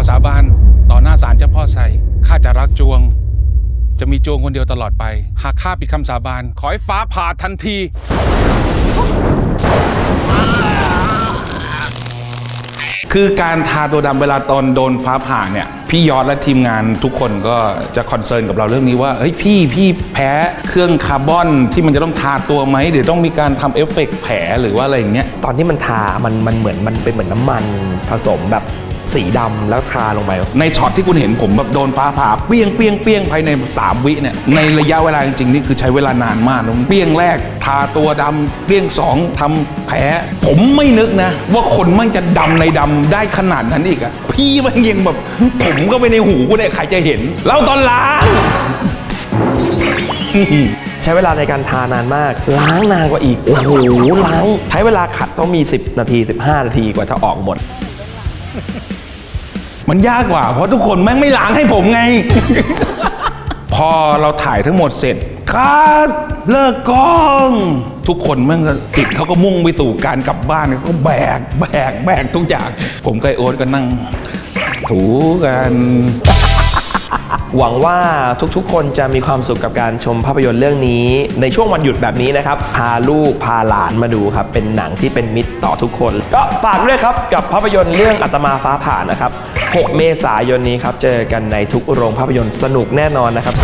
ขอสาบานต่อหน้าศาลเจ้าพ่อไซข้าจะรักจวง จะมีจวงคนเดียวตลอดไป หากข้าผิดคำสาบาน ขอให้ฟ้าผ่าทันที คือการทาตัวดำเวลาตอนโดนฟ้าผ่าเนี่ย พี่ยอดและทีมงานทุกคนก็จะคอนเซิร์นกับเราเรื่องนี้ว่าเฮ้ยพี่พี่แพ้เครื่องคาร์บอนที่มันจะต้องทาตัวไหมเดี๋ยวต้องมีการทำเอฟเฟกต์แผลหรือว่าอะไรอย่างเงี้ย ตอนที่มันทา มันมันเหมือนมันเป็นเหมือนน้ำมันผสมแบบ สีดำแล้วทาลงไป ในช็อตที่คุณเห็นผมแบบโดนฟ้าผ่าเปี้ยงเปี้ยงเปี้ยงภายใน 3 วิเนี่ยในระยะเวลาจริงๆนี่คือใช้เวลานานมากนะเปี้ยงแรก ทาตัวดำเปี้ยงสองทำแผลผมไม่นึกนะ ว่าคนมันจะดำในดำได้ขนาดนั้นอีกอะพี่มันยังแบบ ผมก็ไปในหูกูเนี่ยใครจะเห็น แล้วตอนล้าง ใช้เวลาในการทานานมาก ล้างนานกว่าอีก โอ้โหล้างใช้เวลาขัดต้องมี 10 นาที 15 นาทีกว่าจะออกหมด มันยากกว่า เพราะทุกคนแม่งไม่ล้างให้ผมไง พอเราถ่ายทั้งหมดเสร็จคัดเลิกกล้อง ทุกคนแม่งก็จิตเขาก็มุ่งไปสู่การกลับบ้านเขาก็แบกแบกแบกทุกอย่าง ผมกับไอโอ๊ตก็นั่ง ถูกัน หวังว่าทุกๆ คนจะมีความสุขกับการชมภาพยนตร์เรื่องนี้ ในช่วงวันหยุดแบบนี้นะครับ พาลูกพาหลานมาดูครับ เป็นหนังที่เป็นมิตรต่อทุกคน ก็ฝากด้วยครับกับภาพยนตร์เรื่องอัตมาฟ้าผ่านะครับ 6 เมษายนนี้ครับ เจอกันในทุกโรงภาพยนตร์สนุกแน่นอนนะครับ